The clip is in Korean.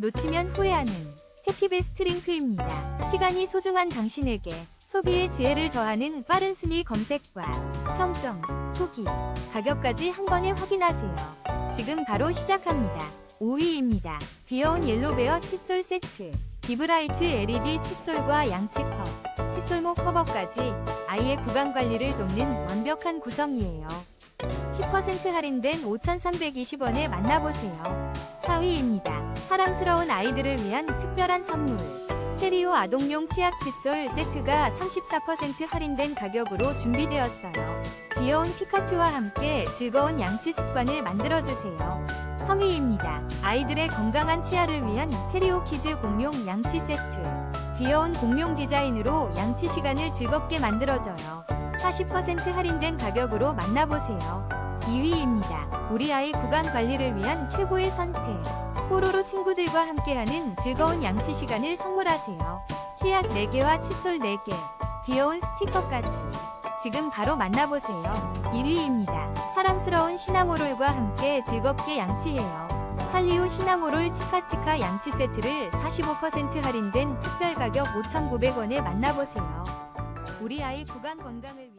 놓치면 후회하는 해피베스트 링크입니다. 시간이 소중한 당신에게 소비의 지혜를 더하는 빠른 순위 검색과 평점, 후기, 가격까지 한 번에 확인하세요. 지금 바로 시작합니다. 5위입니다. 귀여운 옐로베어 칫솔 세트. 비브라이트 LED 칫솔과 양치컵, 칫솔목 커버까지 아이의 구강 관리를 돕는 완벽한 구성이에요. 10% 할인된 5,320원에 만나보세요. 4위입니다. 사랑스러운 아이들을 위한 특별한 선물. 페리오 아동용 치약 칫솔 세트가 34% 할인된 가격으로 준비되었어요. 귀여운 피카츄와 함께 즐거운 양치 습관을 만들어주세요. 3위입니다. 아이들의 건강한 치아를 위한 페리오 키즈 공룡 양치 세트. 귀여운 공룡 디자인으로 양치 시간을 즐겁게 만들어줘요. 40% 할인된 가격으로 만나보세요. 2위입니다. 우리 아이 구강 관리를 위한 최고의 선택. 뽀로로 친구들과 함께하는 즐거운 양치 시간을 선물하세요. 치약 4개와 칫솔 4개, 귀여운 스티커까지. 지금 바로 만나보세요. 1위입니다. 사랑스러운 시나모롤과 함께 즐겁게 양치해요. 살리오 시나모롤 치카치카 양치 세트를 45% 할인된 특별 가격 5,900원에 만나보세요. 우리 아이 구강 건강을 위해